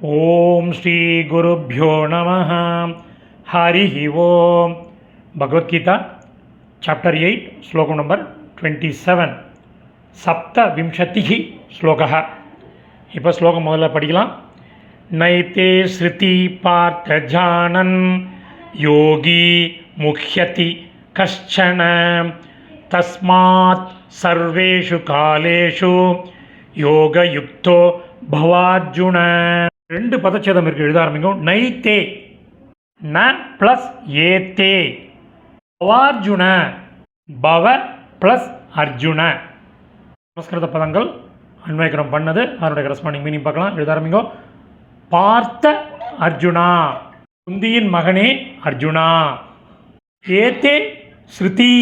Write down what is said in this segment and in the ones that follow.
ஓம் ஸ்ரீ குருப்பியோ நம ஹரி ஓம் Bhagavad Gita chapter eight ஸ்லோகம் நம்பர் டுவெண்ட்டி செவன் சப்த விம்சதிகி ஸ்லோகः இப்போ ஸ்லோகம் முதல்ல படிக்கலாம் நைத்தே ஸ்ருதி பார்த்த ஜானன் யோகி முஹ்யதி கஷ்சன தஸ்மாத் சர்வேஷு காலேஷு யோகயுக்தோ பவார்ஜுன ரெண்டு பதச்சேதம் இருக்கு எழுத ஆரம்பிக்கும். தே ந ப்ளஸ் தே பவார்ஜுன. பவ ப்ளஸ் அர்ஜுன. சமஸ்கிருத பதங்கள் அன்வயக்கரம் பண்ணது. அதனுடைய கரஸ்பாண்டிங் மீனிங் பார்க்கலாம். எழுத ஆரம்பிங்கோ பார்த்த அர்ஜுனா. குந்தியின் மகனே அர்ஜுனா. ஏத்தே ஸ்ருதி.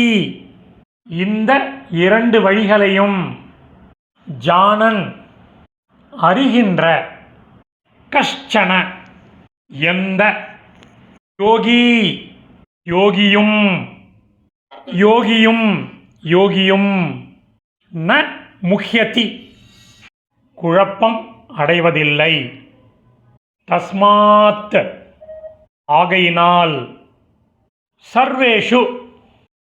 இந்த இரண்டு வழிகளையும் ஜானன் அறிகின்ற கஷ்டன. எந்த? யோகி. யோகியும். யோகியும். யோகியும். ந முக்கியத்தி குழப்பம் அடைவதில்லை. தஸ்மாத். ஆகையினால். சர்வேஷு.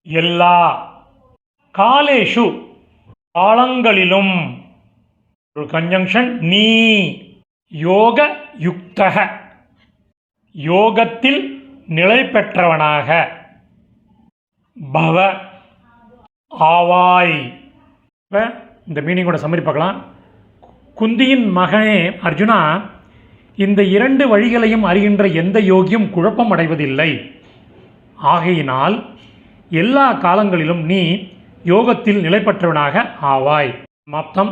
எல்லா. காலேஷு. காலங்களிலும். ஒரு கன்ஜங்ஷன் நீ. யோக யுக்தக யோகத்தில் நிலை பெற்றவனாக பவ. ஆவாய். இப்போ இந்த மீனிங்கோட சம்மரி பார்க்கலாம். குந்தியின் மகனே அர்ஜுனா இந்த இரண்டு வழிகளையும் அறிகின்ற எந்த யோகியும் குழப்பம் அடைவதில்லை ஆகையினால் எல்லா காலங்களிலும் நீ யோகத்தில் நிலை பெற்றவனாக ஆவாய். மொத்தம்